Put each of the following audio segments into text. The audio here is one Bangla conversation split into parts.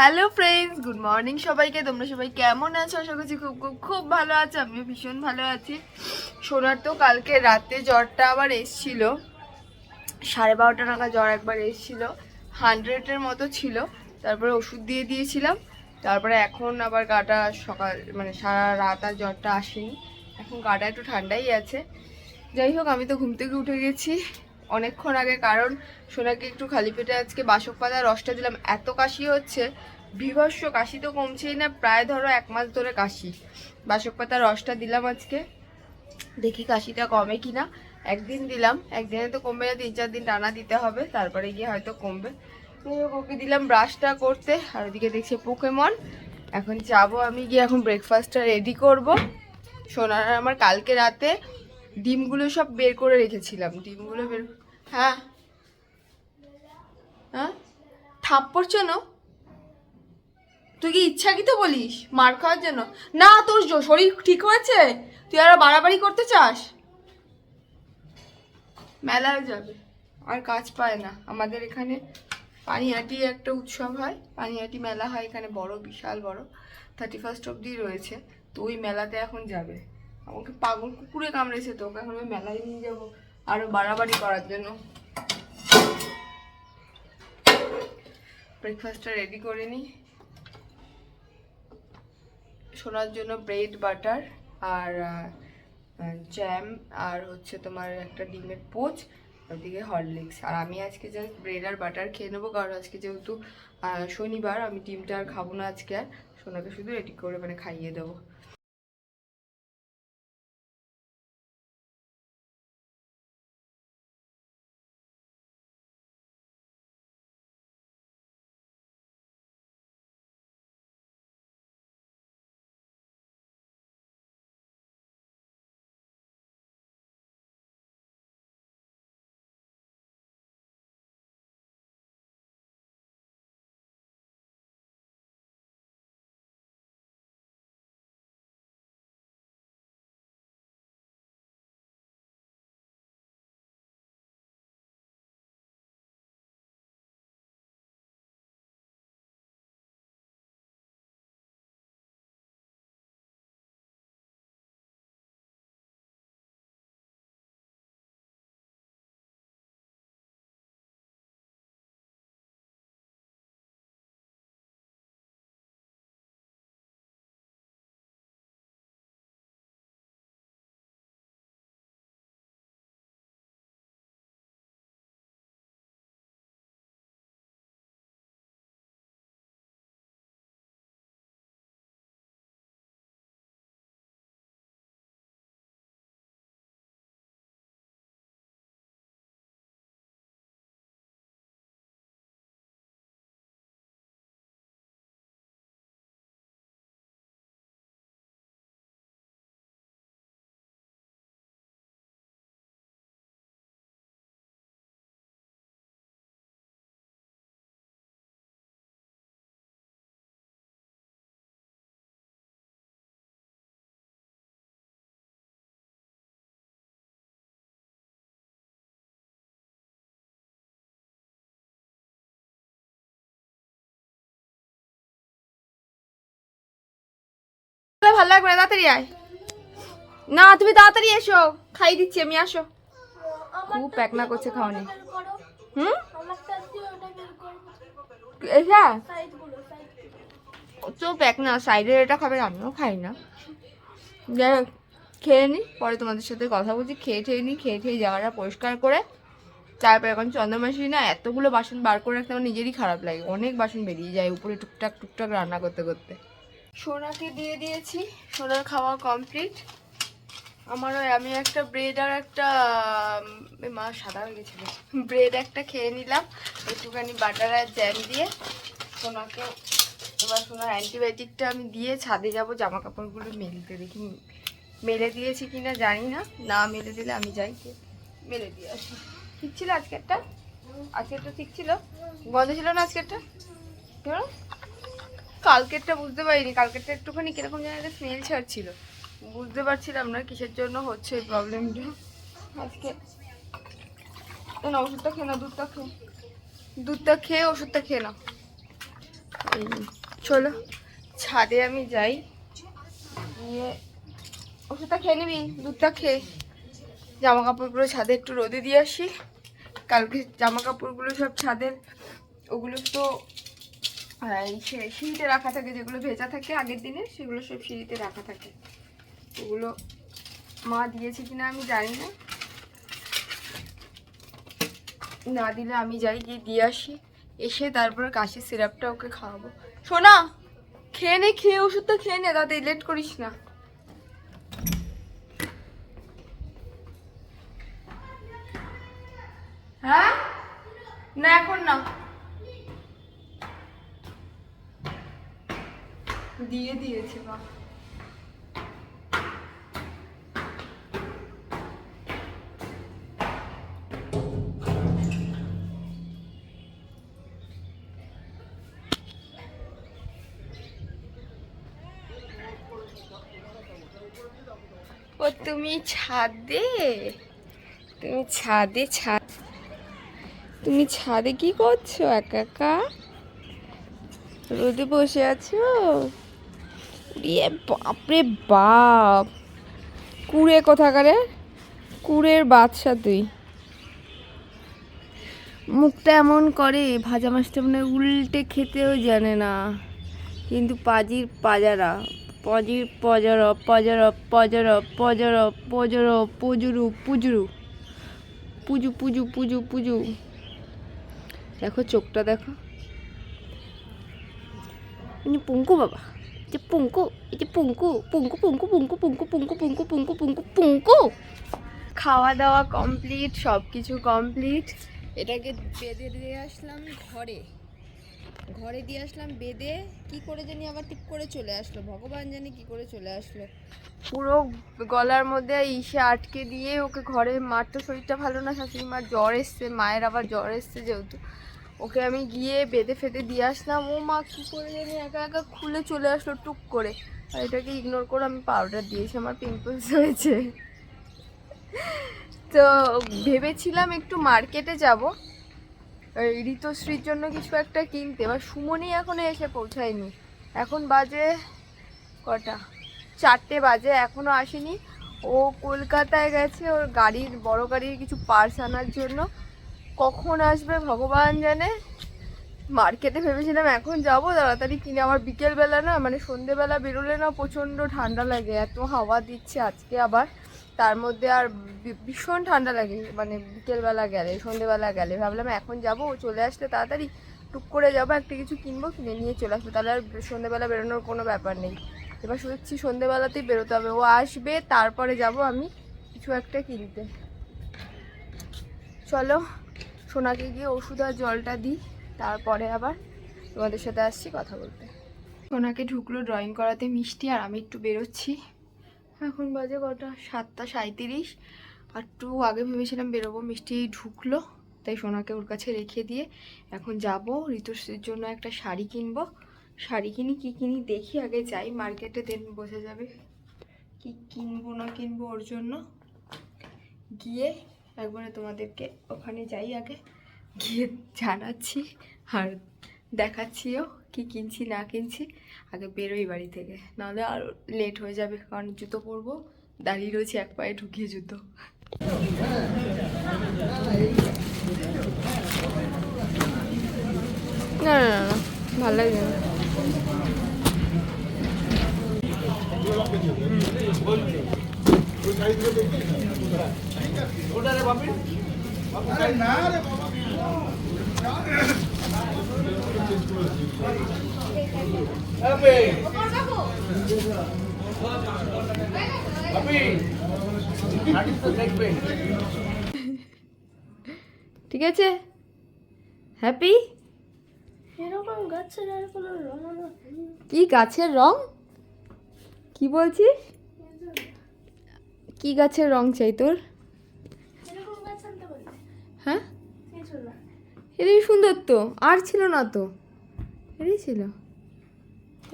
হ্যালো ফ্রেন্ডস গুড মর্নিং সবাইকে। তোমরা সবাই কেমন আছো? আশা করছি খুব খুব খুব ভালো আছো। আমিও ভীষণ ভালো আছি। সোনার তো কালকে রাতে জ্বরটা আবার এসছিল। সাড়ে বারোটা নাগাদ জ্বর একবার এসছিল। হান্ড্রেডের মতো ছিল। তারপরে ওষুধ দিয়ে দিয়েছিলাম। তারপরে এখন আবার গাটা সকাল মানে সারা রাত আর জ্বরটা আসেনি। এখন গাটা একটু ঠান্ডাই আছে। যাই হোক, আমি তো ঘুম থেকে উঠে গেছি। অনেকক্ষণ আগে, কারণ সোনাকে একটু খালি পেটে আজকে বাসক পাতার রসটা দিলাম। এত কাশি হচ্ছে, বিভৎস কাশি তো কমছেই না, প্রায় ধরো এক মাস ধরে কাশি। বাসক পাতার রসটা দিলাম আজকে, দেখি কাশিটা কমে কি না একদিন দিলাম, একদিনে তো কমবে না, তিন চার দিন টানা দিতে হবে, তারপরে গিয়ে হয়তো কমবে। ওকে দিলাম ব্রাশটা করতে, আর ওদিকে দেখছি পোকেমন এখন যাব আমি গিয়ে, এখন ব্রেকফাস্টটা রেডি করব। সোনার আমার কালকে রাতে ডিমগুলো সব বের করে রেখেছিলাম। ডিমগুলো বের হ্যাঁ। হ্যাঁ? থাপ পড়ছে না তুই কি ইচ্ছাকৃত বলিস? মার খাওয়ার জন্য? না, তোর শরীর ঠিক হয়েছে? তুই আরও বাড়াবাড়ি করতে চাস? মেলায় যাবে। আর কাজ পায় না। আমাদের এখানে পানিহাটি একটা উৎসব হয়। পানিহাটি মেলা হয় এখানে। বড়, বিশাল, বড়। থার্টি ফার্স্ট অব্দি রয়েছে। তো ওই মেলাতে এখন যাবে। আমাকে পাগল কুকুরে কামড়েছে তো, ওকে এখন আমি মেলায় নিয়ে যাব, আরও বাড়াবাড়ি করার জন্য। ব্রেকফাস্টটা রেডি করে নিই শোনার জন্য ব্রেড বাটার আর জ্যাম আর হচ্ছে তোমার একটা ডিমের পোচ, ওদিকে হরলিক্স আর আমি আজকে জাস্ট ব্রেড আর বাটার খেয়ে নেব, কারণ আজকে যেহেতু শনিবার, আমি ডিমটা আর খাব না আজকে আর, সোনাকে শুধু রেডি করে মানে খাইয়ে দেবো। ভালো লাগবে না তাড়াতাড়ি আয়। না তুমি তাড়াতাড়ি এসো। খাই দিচ্ছি আমি আসো। খুব প্যাকনা করছে খাওয়ানি হুম? এটা তো প্যাকনা সাইডের এটা খাবে আমিও খাই না। যাই হোক, খেয়ে নিই পরে তোমাদের সাথে কথা বলছি। খেয়ে ঠেয়ে নিই খেয়ে ঠেয়ে জায়গাটা পরিষ্কার করে। তারপর এখন চন্দ্রমাসি না এতগুলো বাসন বার করে রাখতে আমার নিজেরই খারাপ লাগে। অনেক বাসন বেরিয়ে যায় উপরে টুকটাক টুকটাক রান্না করতে করতে। সোনাকে দিয়ে দিয়েছি। সোনার খাওয়া কমপ্লিট আমারও আমি একটা ব্রেড আর একটা মা সাদা হয়ে গেছিল। ব্রেড একটা খেয়ে নিলাম। একটুখানি বাটার আর জ্যাম দিয়ে সোনাকে, এবার সোনার অ্যান্টিবায়োটিকটা আমি দিয়ে ছাদে যাব জামা কাপড়গুলো মেলতে দেখি। মেলে দিয়েছি কি না জানি না। না মেলে দিলে আমি যাই মেলে দিয়ে আসি। ঠিক ছিল আজকেরটা? আজকেরটা ঠিক ছিল? গন্ধ ছিল না আজকেরটা? কালকেরটা বুঝতে পারিনি। কালকেরটা একটুখানি কীরকম যেন একটা স্মেল ছাড়ছিল। বুঝতে পারছিলাম না কিসের জন্য হচ্ছে এই প্রবলেমটা আজকে না ওষুধটা খেয়ে না দুধটা খেয়ে। দুধটা খেয়ে, ওষুধটা খেয়ে এই চলো, ছাদে আমি যাই। গিয়ে ওষুধটা খেয়ে নিবি? দুধটা খেয়ে। জামা কাপড়গুলো ছাদে একটু রোদে দিয়ে আসি। কালকে জামা কাপড়গুলো সব ছাদের, ওগুলো তো সিঁড়িতে রাখা থাকে যেগুলো ভেজা থাকে আগের দিনে, সেগুলো সব সিঁড়িতে রাখা থাকে। ওগুলো মা দিয়েছে কিনা আমি জানি না। না দিলে আমি যাই গিয়ে দিয়ে আসি, এসে তারপরে কাশির সিরাপটা ওকে খাওয়াবো। শোনা খেয়ে নে, খেয়ে ওষুধটা খেয়ে নে তাতে লেট করিস না। হ্যাঁ? না, এখন না। দিয়ে দিয়েছে মা ও, তুমি ছাদে? তুমি ছাদে, ছাদ তুমি ছাদে কি করছ, একা একা? রোদে বসে আছো? ইয়ে বাপরে বাপ। কুড়ে কোথাকারে? কুড়ের বাদশা তুই। মুখটা এমন করে, ভাজা মাছটা মানে উল্টে খেতেও জানে না। কিন্তু পাজির পাজারা, পজির পজর পজর পজর পজর পজর, পজুরু, পুজুরু। পুজু পুজু পুজু পুজু। দেখো চোখটা দেখো। পুঙ্কু বাবা। যে পুঙ্কু এই যে পুঙ্কু পুঙ্কু পুঙ্কু পুঙ্কু পুঙ্কু পুঙ্কু পুঙ্কু পুঙ্কু পুঙ্কু পুঙ্কু খাওয়া দাওয়া কমপ্লিট সব কিছু কমপ্লিট এটাকে বেঁধে দিয়ে আসলাম ঘরে। ঘরে দিয়ে আসলাম বেঁধে, কি করে জানি আবার ঠিক করে চলে আসলো। ভগবান জানি কি করে চলে আসলো। পুরো গলার মধ্যে ইসে আটকে দিয়ে ওকে ঘরে মার তো শরীরটা ভালো না শাশুড়ি মার জ্বর এসছে, মায়ের আবার জ্বর এসছে যেহেতু। ওকে আমি গিয়ে বেঁধে ফেঁধে দিয়ে আসলাম। ও মা কী করে জানি, একা একা খুলে চলে আসলো টুক করে। আর এটাকে ইগনোর করে আমি পাউডার দিয়েছি, আমার পিম্পলস হয়েছে। তো ভেবেছিলাম একটু মার্কেটে যাব। ঋতুশ্রীর জন্য কিছু একটা কিনতে, এবার সুমনই এখনও এসে পৌঁছায়নি। এখন বাজে কটা? চারটে বাজে এখনও আসেনি। ও কলকাতায় গেছে, ওর গাড়ির, বড় গাড়ির কিছু পার্স আনার জন্য। কখন আসবে ভগবান জানে? মার্কেটে ভেবেছিলাম এখন যাব, তাড়াতাড়ি কিনে আমার বিকেলবেলা না মানে সন্ধেবেলা বেরোলে না প্রচণ্ড ঠান্ডা লাগে, এত হাওয়া দিচ্ছে আজকে আবার। তার মধ্যে আর ভীষণ ঠান্ডা লাগে মানে বিকেলবেলা গেলে, সন্ধেবেলা গেলে। ভাবলাম এখন যাব, চলে আসলে তাড়াতাড়ি টুক করে যাব, একটা কিছু কিনবো, কিনে নিয়ে চলে আসব। তাহলে আর সন্ধেবেলা বেরোনোর কোনো ব্যাপার নেই। এবার শুনছি সন্ধেবেলাতেই বেরোতে হবে। ও আসবে, তারপরে যাব আমি কিছু একটা কিনতে। চলো। সোনাকে গিয়ে ওষুধ আর জলটা দিই, তারপরে আবার তোমাদের সাথে আসছি কথা বলতে। সোনাকে ঢুকলো ড্রয়িং করাতে মিষ্টি, আর আমি একটু বেরোচ্ছি। এখন বাজে কটা? সাতটা সাঁইত্রিশ। আর একটু আগে ভেবেছিলাম বেরোবো, মিষ্টি ঢুকলো, তাই সোনাকে ওর কাছে রেখে দিয়ে এখন যাব। ঋতুশ্রীর জন্য একটা শাড়ি কিনবো। শাড়ি কিনি, কী কিনি দেখি, আগে যাই, মার্কেটে দেন বোঝা যাবে। কি কিনবো না কিনবো ওর জন্য? গিয়ে একবারে তোমাদেরকে ওখানে যাই আগে, গিয়ে জানাচ্ছি আর দেখাচ্ছিও কি কিনছি, না কিনছি। আগে বেরোই বাড়ি থেকে, নাহলে আর লেট হয়ে যাবে, কারণ জুতো পরবো, দাঁড়িয়ে রয়েছে এক পায়ে ঢুকিয়ে জুতো। না না না, ভালো লাগছে না। ঠিক আছে? হ্যাপি এরকম গাছের আর কোনো রং কি গাছের রং? কি বলছিস? কি গাছের রং চাই তোর? হ্যাঁ? এটাই সুন্দর তো? আর ছিল না তো। এটাই ছিল।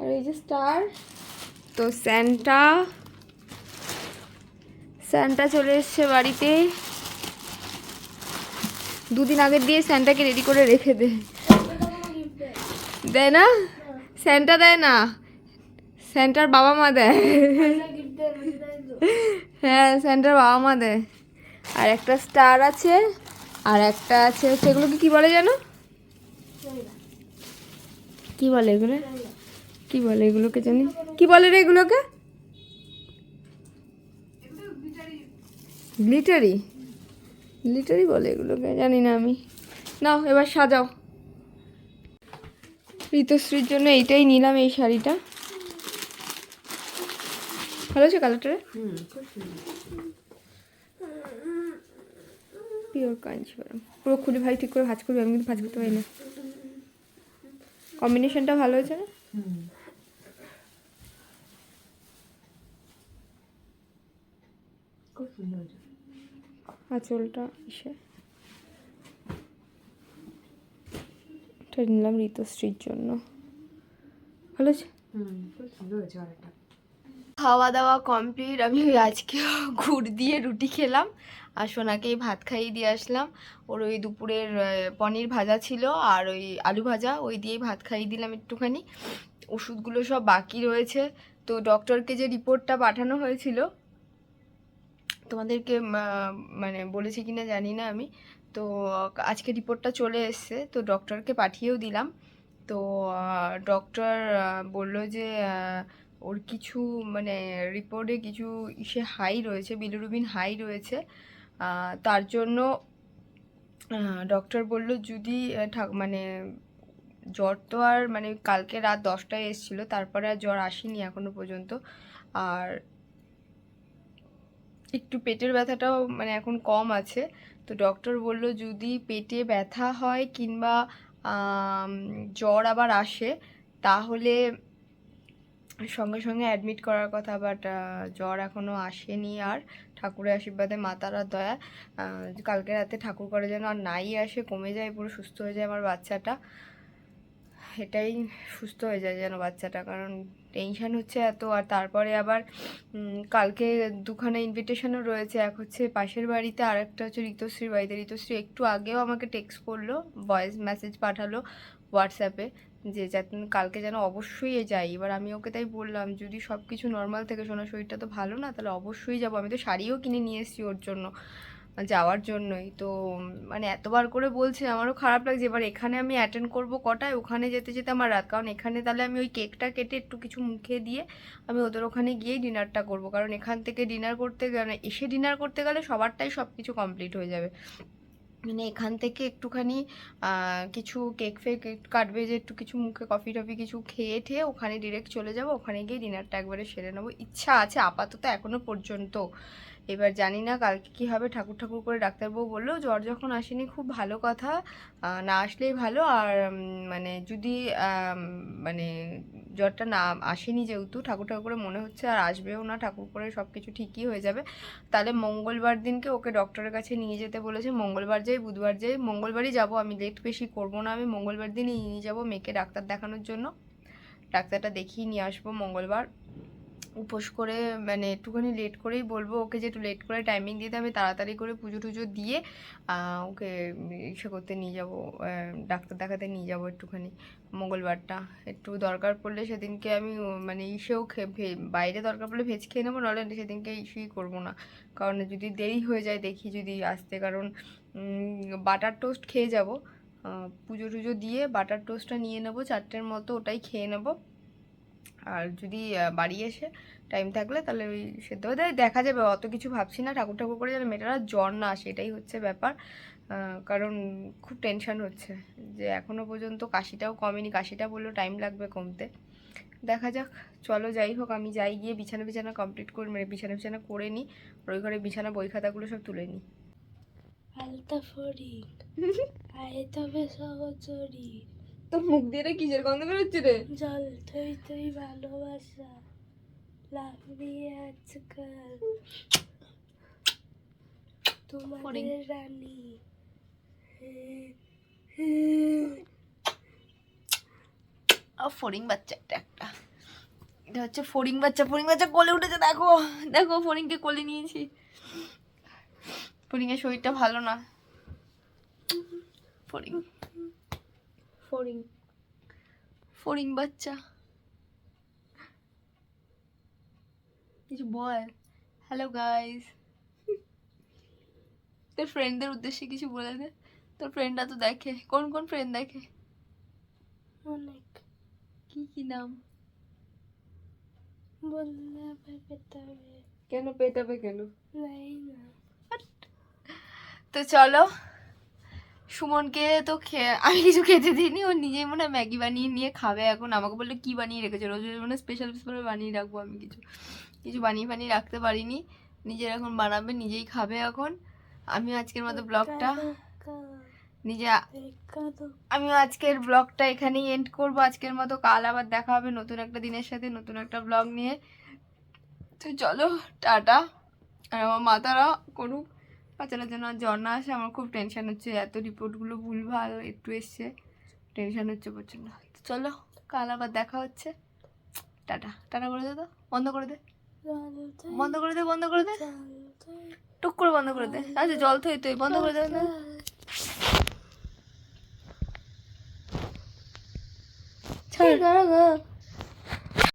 আর এই যে স্টার তো স্যান্টা স্যান্টা চলে এসছে বাড়িতে। দুদিন আগে দিয়ে স্যান্টাকে রেডি করে রেখে দে। দেয় না? স্যান্টা দেয় না। স্যান্টার বাবা মা দেয়। হ্যাঁ স্যান্টার বাবা মা দেয়। আর একটা স্টার আছে। আর একটা আছে সেগুলোকে কি বলে জানো? জানি কি বলে এগুলো? কি বলে এগুলোকে জানি? কি বলে রে এগুলোকে? গ্লিটারি গ্লিটারি বলে এগুলোকে, জানি না আমি। নাও, এবার সাজাও। ঋতুশ্রীর জন্য এইটাই নিলাম এই শাড়িটা। ভালো আছে কালারটা পিওর কাঞ্চিপুরম পুরো খুলে ভাই ঠিক করে ভাজ করবি আমি কিন্তু ভাজ করতে পারি না। কম্বিনেশনটা ভালো হয়েছে না? আঁচলটা ইসে এটা নিলাম ঋতুশ্রীর জন্য। ভালো আছে হয়েছে খাওয়া দাওয়া কমপ্লিট আমি ওই আজকে গুড় দিয়ে রুটি খেলাম। আর সোনাকেই ভাত খাইয়ে দিয়ে আসলাম। ওর ওই দুপুরের পনির ভাজা ছিল আর ওই আলু ভাজা, ওই দিয়েই ভাত খাইয়ে দিলাম একটুখানি। ওষুধগুলো সব বাকি রয়েছে। তো ডক্টরকে যে রিপোর্টটা পাঠানো হয়েছিল, তোমাদেরকে মানে বলেছি কিনা জানি না আমি। তো আজকে রিপোর্টটা চলে এসছে, তো ডক্টরকে পাঠিয়েও দিলাম। তো ডক্টর বলল যে ওর কিছু মানে রিপোর্টে কিছু ইসে হাই রয়েছে বিলুরুবিন হাই রয়েছে। তার জন্য ডক্টর বলল, যদি ঠাক- মানে জ্বর তো আর মানে কালকে রাত দশটায় এসেছিল, তারপরে আর জ্বর আসেনি এখনও পর্যন্ত। আর একটু পেটের ব্যথাটাও মানে এখন কম আছে। তো ডক্টর বলল, যদি পেটে ব্যথা হয় কিংবা জ্বর আবার আসে, তাহলে সঙ্গে সঙ্গে অ্যাডমিট করার কথা বাট জ্বর এখনও আসেনি আর। ঠাকুরের আশীর্বাদে, মাতারার দয়া। কালকে রাতে ঠাকুর করে যেন আর নাই আসে, কমে যায়, পুরো সুস্থ হয়ে যায় আমার বাচ্চাটা। এটাই সুস্থ হয়ে যায় যেন বাচ্চাটা, কারণ টেনশান হচ্ছে এত। আর তারপরে আবার কালকে দুখানা ইনভিটেশনও রয়েছে। এক হচ্ছে পাশের বাড়িতে আর একটা হচ্ছে ঋতুশ্রীর বাড়িতে ঋতুশ্রী। একটু আগেও আমাকে টেক্সট করল ভয়েস মেসেজ পাঠালো হোয়াটসঅ্যাপে যে যাতে কালকে যেন অবশ্যই যাই। এবার আমি ওকে তাই বললাম, যদি সব কিছু নর্মাল থেকে শোনা, শরীরটা তো ভালো না, তাহলে অবশ্যই যাব। আমি তো শাড়িও কিনে নিয়ে এসেছি ওর জন্য, যাওয়ার জন্যই। তো মানে এতবার করে বলছে, আমারও খারাপ লাগছে। এবার এখানে আমি অ্যাটেন্ড করব কটায়? ওখানে যেতে যেতে আমার রাত। কারণ এখানে তাহলে আমি ওই কেকটা কেটে একটু কিছু মুখে দিয়ে আমি ওদের ওখানে গিয়েই ডিনারটা করব। কারণ এখান থেকে ডিনার করতে গেলে, এসে ডিনার করতে গেলে সবারটাই সব কিছু কমপ্লিট হয়ে যাবে। মানে এখান থেকে একটুখানি কিছু কেক ফেক কাটবে যে একটু কিছু মুখে কফি টফি কিছু খেয়ে ঠেয়ে ওখানে ডিরেক্ট চলে যাব, ওখানে গিয়ে ডিনারটা একবারে সেরে নেব। ইচ্ছা আছে আপাতত এখনও পর্যন্ত। এবার জানি না কালকে কী হবে, ঠাকুর ঠাকুর করে ডাক্তারবাবু বলল, জ্বর যখন আসেনি, খুব ভালো কথা না আসলেই ভালো, আর মানে যদি মানে জ্বরটা না আসেনি যেহেতু, ঠাকুর ঠাকুর করে মনে হচ্ছে আর আসবেও না, ঠাকুর করে সব কিছু ঠিকই হয়ে যাবে। তাহলে মঙ্গলবার দিনকে ওকে ডক্টরের কাছে নিয়ে যেতে বলেছে, মঙ্গলবার যাই, বুধবার যাই, মঙ্গলবারই যাব, আমি লেট বেশি করব না, আমি মঙ্গলবার দিনই নিয়ে যাব মেয়েকে ডাক্তার দেখানোর জন্য। ডাক্তারটা দেখিয়ে নিয়ে আসব মঙ্গলবার। উপোস করে মানে একটুখানি লেট করেই বলব ওকে যে একটু লেট করে টাইমিং দিতে আমি তাড়াতাড়ি করে পুজো টুজো দিয়ে ওকে ইসে করতে নিয়ে যাব ডাক্তার দেখাতে নিয়ে যাব একটুখানি। মঙ্গলবারটা একটু দরকার পড়লে সেদিনকে আমি মানে ইসেও খে, ভে- বাইরে দরকার পড়লে ভেজ খেয়ে নেব নাহলে সেদিনকে ইসেই করব না। কারণ যদি দেরি হয়ে যায় দেখি যদি আসতে, কারণ বাটার টোস্ট খেয়ে যাব। পুজো টুজো দিয়ে বাটার টোস্টটা নিয়ে নেব, চারটের মতো ওটাই খেয়ে নেব। আর যদি বাড়ি এসে টাইম থাকলে তাহলে ওই সেদ্ধ হয়ে দেয় দেখা যাবে অত কিছু ভাবছি না ঠাকুর ঠাকুর করে যেন মেয়েটার আর জ্বর না আসে এটাই হচ্ছে ব্যাপার। কারণ খুব টেনশন হচ্ছে যে এখনও পর্যন্ত কাশিটাও কমেনি কাশিটা বলল টাইম লাগবে কমতে। দেখা যাক চলো যাই হোক আমি যাই গিয়ে বিছানা বিছানা কমপ্লিট করে মানে বিছানা বিছানা করে নিই ওই ঘরে বিছানা বই খাতাগুলো সব তুলে নিই আলতা ফড়ি আয় তবে সহচরি। তোর মুখ দিয়ে এটা কিসের গন্ধ বেরোচ্ছে রে? জল থই থই ভালোবাসা লাফিয়ে আজকাল। ফড়িং। তোমাদের রানী। ফড়িং বাচ্চা একটা একটা। এটা হচ্ছে ফড়িং বাচ্চা ফড়িং বাচ্চা কোলে উঠেছে দেখো। দেখো ফড়িংকে কোলে নিয়েছি। ফড়িংয়ের শরীরটা ভালো না। ফড়িং। ফড়িং? ফড়িং বাচ্চা। কিছু বল। হ্যালো গাইস তোর ফ্রেন্ডদের উদ্দেশ্যে কিছু বলে দে। তোর ফ্রেন্ডরা তো দেখে। কোন কোন ফ্রেন্ড দেখে? অনেক। কি কি নাম? বললে পেতে হবে। কেন পেটাবে কেন? নাই না। তো চলো সুমনকে তো আমি কিছু খেতে দিইনি, ও নিজেই মনে হয় ম্যাগি বানিয়ে নিয়ে খাবে এখন। আমাকে বলল, কি বানিয়ে রেখেছো? রোজ রোজ মানে স্পেশাল স্পেশাল বানিয়ে রাখব আমি কিছু। কিছু বানিয়ে বানিয়ে রাখতে পারিনি। নিজের এখন বানাবে, নিজেই খাবে এখন। আমি আজকের মতো ব্লগটা নিজে আমি আজকের ব্লগটা এখানেই এন্ড করব। আজকের মতো কাল আবার দেখা হবে নতুন একটা দিনের সাথে, নতুন একটা ব্লগ নিয়ে। তো চলো, টাটা। আর আমার মাতারা করুক। বাচ্চারা যেন আর জ্বর না আসে আমার খুব টেনশন হচ্ছে। এত রিপোর্টগুলো ভুলভাল একটু এসছে টেনশন হচ্ছে প্রচণ্ড। চলো কাল আবার দেখা হচ্ছে। টাটা। টাটা করে দে তো বন্ধ করে দে। বন্ধ করে দে বন্ধ করে দে। টুক করে বন্ধ করে দে। আচ্ছা জল থই তুই বন্ধ করে দে না ছাড়।